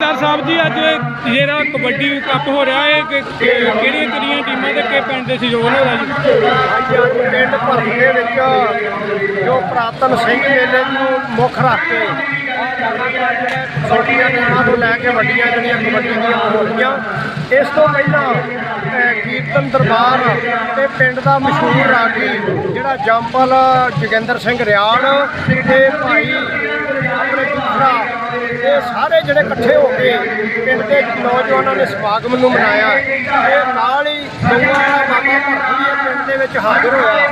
Sir Sahib ji, ਅੱਜ ਜਿਹੜਾ kabaddi cup ਹੋ ਰਿਹਾ ਹੈ, ਕਿ ਕਿਹੜੀਆਂ ਕਿਹੜੀਆਂ ਟੀਮਾਂ ਦੇ ਕੇ ਪਿੰਡ ਦੇ ਸਹਿਯੋਗ ਨਾਲ ਹੋ ਰਿਹਾ ਜੀ? ਅੱਜ ਅੱਜ ਪਿੰਡ ਭਰਮ ਦੇ ਵਿੱਚ ਜੋ ਪ੍ਰਾਤਨ ਸਿੰਘ ਮੇਲੇ ਨੂੰ ਮੁੱਖ ਰੱਖ ਕੇ ਛੋਟੀਆਂ ਟੀਮਾਂ ਤੋਂ ਲੈ ਕੇ ਵੱਡੀਆਂ ਜਿਹੜੀਆਂ ਕਬੱਡੀ ਦੀਆਂ ਹੋ ਇਸ ਤੋਂ ਪਹਿਲਾਂ ਕੀਰਤਨ ਦਰਬਾਰ ਤੇ ਪਿੰਡ ਦਾ ਮਸ਼ਹੂਰ ਰਾਗੀ ਜਿਹੜਾ ਜੰਪਲ ਜੋਗਿੰਦਰ ਸਿੰਘ ਰਿਆਣ ਤੇ ਭਾਈ ਆਪਣੇ ਦੂਸਰਾ ਇਹ ਸਾਰੇ ਜਿਹੜੇ ਇਕੱਠੇ ਹੋ ਕੇ ਪਿੰਡ ਦੇ ਨੌਜਵਾਨਾਂ ਨੇ ਸਮਾਗਮ ਨੂੰ ਮਨਾਇਆ। ਤੇ ਨਾਲ ਹੀ ਗਊਆਂ ਬਾਬਾ ਭਰਤ ਪਿੰਡ ਦੇ ਵਿੱਚ ਹਾਜ਼ਰ ਹੋਇਆ।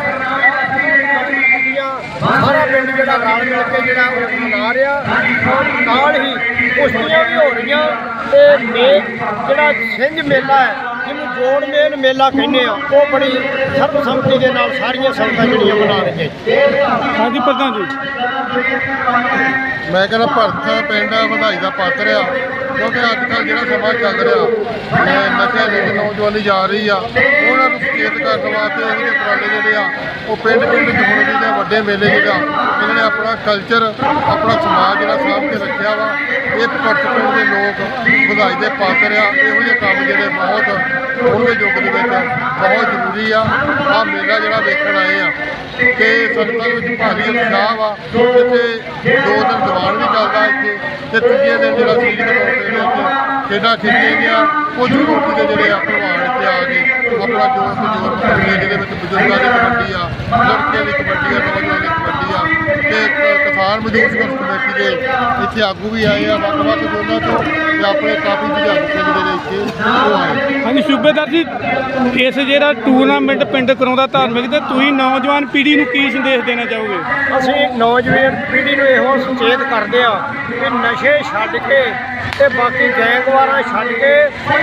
ਸਾਰਾ ਪਿੰਡ ਜਿਹੜਾ ਰਲ ਮਿਲ ਕੇ ਜਿਹੜਾ ਉਹ ਮਨਾ ਰਿਹਾ। ਨਾਲ ਹੀ ਕੁਸ਼ਤੀਆਂ ਵੀ ਹੋ ਰਹੀਆਂ ਤੇ ਮੇ ਜਿਹੜਾ ਸਿੰਝ ਮੇਲਾ ਹੈ ਜੋੜ ਮੇਲ ਮੇਲਾ ਕਹਿੰਦੇ ਆ ਉਹ ਬੜੀ ਸਰਬਸੰਮਤੀ ਦੇ ਨਾਲ ਸਾਰੀਆਂ ਸੰਗਤਾਂ ਜਿਹੜੀਆਂ ਮਨਾ ਰਹੀਆਂ ਜੀ। ਹਾਂਜੀ ਪ੍ਰਧਾਨ ਜੀ। ਮੈਂ ਕਹਿੰਦਾ ਭਰਤ ਪਿੰਡ ਵਧਾਈ ਦਾ ਪਾਤਰ ਆ ਕਿਉਂਕਿ ਅੱਜ ਕੱਲ੍ਹ ਜਿਹੜਾ ਸਮਾਂ ਚੱਲ ਰਿਹਾ ਅਹ ਨਸ਼ੇ ਦੀ ਨੌਜਵਾਨੀ ਜਾ ਰਹੀ ਆ ਉਹਨਾਂ ਨੂੰ ਸੁਚੇਤ ਕਰਨ ਵਾਸਤੇ ਇਹੋ ਜਿਹੇ ਉਪਰਾਲੇ ਜਿਹੜੇ ਆ ਉਹ ਪਿੰਡ ਪਿੰਡ 'ਚ ਹੋਣੇ ਚਾਹੀਦੇ ਆ ਵੱਡੇ ਮੇਲੇ ਜਿਹੜਾ ਇਹਨਾਂ ਨੇ ਆਪਣਾ ਕਲਚਰ ਆਪਣਾ ਸਮਾਜ ਜਿਹੜਾ ਸਾਂਭ ਕੇ ਰੱਖਿਆ ਵਾ ਇਹ ਭਰਤ ਪਿੰਡ ਦੇ ਲੋਕ ਵਧਾਈ ਦੇ ਪਾਤਰ ਆ, ਇਹੋ ਜਿਹੇ ਕੰਮ ਜਿਹੜੇ ਬਹੁਤ ਹੁਣ ਯੁੱਗ ਦੇ ਵਿੱਚ, ਬਹੁਤ ਜ਼ਰੂਰੀ ਆ। ਆ ਮੇਲਾ ਜਿਹੜਾ ਵੇਖਣ ਆਏ ਆ ਤੇ ਸੰਗਤਾਂ ਵਿੱਚ ਭਾਰੀ ਉਤਸ਼ਾਹ ਆ ਇੱਥੇ ਦੋ ਦਿਨ ਦੀਵਾਨ ਵੀ ਚੱਲਦਾ ਇੱਥੇ, ਤੇ ਤੀਜੇ ਦਿਨ ਜਿਹੜਾ ਸਰੀਰਕ ਤੌਰ ਵਿੱਚ ਖੇਡਾਂ ਖੇਡੀਆਂ ਗਈਆਂ, ਕੁਝ ਕੋਟੀ ਦੇ ਜਿਹੜੇ ਆ ਭਲਵਾਨ ਇੱਥੇ ਆ ਕੇ ਆਪਣਾ ਜੋਰ ਤੇ ਜੋਰ ਪਾਉਂਦੇ ਜਿਹਦੇ ਵਿੱਚ ਬਜ਼ੁਰਗਾਂ ਦੀ ਕਬੱਡੀ ਆ, ਲੜਕੀਆਂ ਦੀ ਕਬੱਡੀ ਆ ਕਿਸਾਨ ਮਜ਼ਦੂਰ ਸੰਘਰਸ਼ ਕਮੇਟੀ ਦੇ ਇੱਥੇ ਆਗੂ ਵੀ ਆਏ ਆ ਵੱਖ ਵੱਖ ਜ਼ੋਨਾਂ ਤੋਂ ਤੇ ਆਪਣੇ ਕਾਫੀ ਸਿੰਘ ਜਿਹੜੇ ਇੱਥੇ ਉਹ ਆਏ। ਹਾਂਜੀ ਸੂਬੇਦਾਰ ਜੀ ਇਸ ਜਿਹੜਾ ਟੂਰਨਾਮੈਂਟ ਪਿੰਡ ਕਰਾਉਂਦਾ ਧਾਰਮਿਕ ਤੇ ਤੁਸੀਂ ਨੌਜਵਾਨ ਪੀੜ੍ਹੀ ਨੂੰ ਕੀ ਸੰਦੇਸ਼ ਦੇਣਾ ਚਾਹੋਗੇ? ਅਸੀਂ ਨੌਜਵਾਨ ਪੀੜ੍ਹੀ ਨੂੰ ਇਹੋ ਸੁਚੇਤ ਕਰਦੇ ਆ ਕਿ ਨਸ਼ੇ ਛੱਡ ਕੇ ਤੇ ਬਾਕੀ ਗੈਂਗਵਾਰਾਂ ਛੱਡ ਕੇ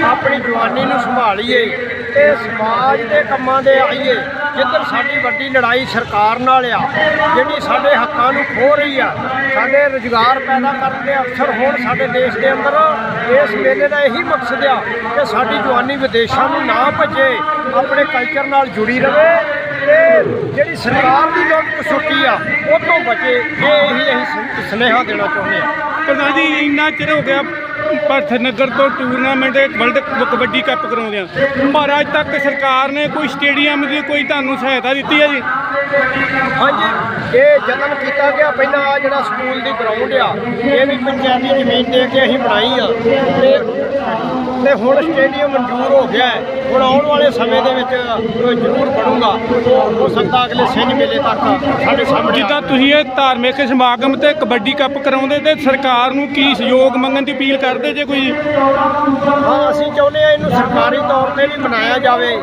ਆਪਣੀ ਜਵਾਨੀ ਨੂੰ ਸੰਭਾਲੀਏ ਤੇ ਸਮਾਜ ਦੇ ਕੰਮਾਂ ਦੇ ਆਈਏ। ਜਿੱਧਰ ਸਾਡੀ ਵੱਡੀ ਲੜਾਈ ਸਰਕਾਰ ਨਾਲ ਆ, ਜਿਹੜੀ ਸਾਡੇ ਹੱਕਾਂ ਨੂੰ ਖੋ ਰਹੀ ਆ, ਸਾਡੇ ਰੁਜ਼ਗਾਰ ਪੈਦਾ ਕਰਨ ਦੇ ਅਫਸਰ ਹੋਣ ਸਾਡੇ ਦੇਸ਼ ਦੇ ਅੰਦਰ, ਇਸ ਮੇਲੇ ਦਾ ਇਹੀ ਮਕਸਦ ਆ ਕਿ ਸਾਡੀ ਜਵਾਨੀ ਵਿਦੇਸ਼ਾਂ ਨੂੰ ਨਾ ਭੱਜੇ, ਆਪਣੇ ਕਲਚਰ ਨਾਲ ਜੁੜੀ ਰਹੇ ਤੇ ਜਿਹੜੀ ਸਰਕਾਰ ਦੀ ਲੋਕ ਕਸੁੱਟੀ ਆ, ਉਹ ਤੋਂ ਬਚੇ। ਇਹ ਹੀ ਅਸੀਂ ਸੁਨੇਹਾ ਦੇਣਾ ਚਾਹੁੰਦੇ ਆ। ਪ੍ਰਧਾਨ ਜੀ, ਇੰਨਾ ਚਿਰ ਹੋ ਗਿਆ ਭਰਥ ਨਗਰ ਤੋਂ ਟੂਰਨਾਮੈਂਟ ਵਰਲਡ ਕਬੱਡੀ ਕੱਪ ਕਰਾਉਂਦੇ ਆ ਪਰ ਅੱਜ ਤੱਕ ਸਰਕਾਰ ਨੇ ਕੋਈ ਸਟੇਡੀਅਮ ਦੀ ਕੋਈ ਤੁਹਾਨੂੰ ਸਹਾਇਤਾ ਦਿੱਤੀ ਹੈ ਜੀ? ਹਾਂਜੀ, ਇਹ ਯਤਨ ਕੀਤਾ ਗਿਆ ਪਹਿਲਾਂ ਆਹ ਜਿਹੜਾ ਸਕੂਲ ਦੀ ਗਰਾਊਂਡ ਆ, ਇਹ ਵੀ ਪੰਚਾਇਤੀ ਜ਼ਮੀਨ ਦੇ ਕੇ ਅਸੀਂ ਬਣਾਈ ਆ। ਤੇ ਤੇ ਹੁਣ ਸਟੇਡੀਅਮ ਮਨਜ਼ੂਰ ਹੋ ਗਿਆ ਹੈ। ਹੁਣ ਆਉਣ ਵਾਲੇ ਸਮੇਂ ਦੇ ਵਿੱਚ ਜ਼ਰੂਰ ਬਣੂਗਾ। ਹੋ ਸਕਦਾ ਅਗਲੇ ਸਿੰਝ ਮੇਲੇ ਤੱਕ ਸਾਡੇ ਸਾਹਮਣੇ ਜਿੱਦਾਂ ਤੁਸੀਂ ਇਹ ਧਾਰਮਿਕ ਸਮਾਗਮ ਤੇ ਕਬੱਡੀ ਕੱਪ ਕਰਾਉਂਦੇ ਤੇ ਸਰਕਾਰ ਨੂੰ ਕੀ ਸਹਿਯੋਗ ਮੰਗਣ ਦੀ ਅਪੀਲ ਕਰਦੇ ਜੇ ਕੋਈ? ਹਾਂ ਅਸੀਂ ਚਾਹੁੰਦੇ ਆ ਇਹਨੂੰ ਸਰਕਾਰੀ ਤੌਰ ਤੇ ਵੀ ਬਣਾਇਆ ਜਾਵੇ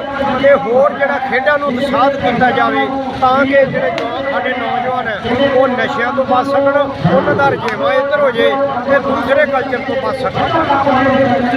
ਤੇ ਹੋਰ ਜਿਹੜਾ ਖੇਡਾਂ ਨੂੰ ਉਤਸ਼ਾਹਿਤ ਕੀਤਾ ਜਾਵੇ ਤਾਂ ਕਿ ਜਿਹੜੇ ਸਾਡੇ ਨੌਜਵਾਨ ਹੈ ਉਹ ਨਸ਼ਿਆਂ ਤੋਂ ਬਚ ਸਕਣ ਉਹਨਾਂ ਦਾ ਰੁਝੇਵਾਂ ਇੱਧਰ ਹੋ ਜੇ ਤੇ ਦੂਸਰੇ ਕਲਚਰ ਤੋਂ ਬਚ ਸਕਣ।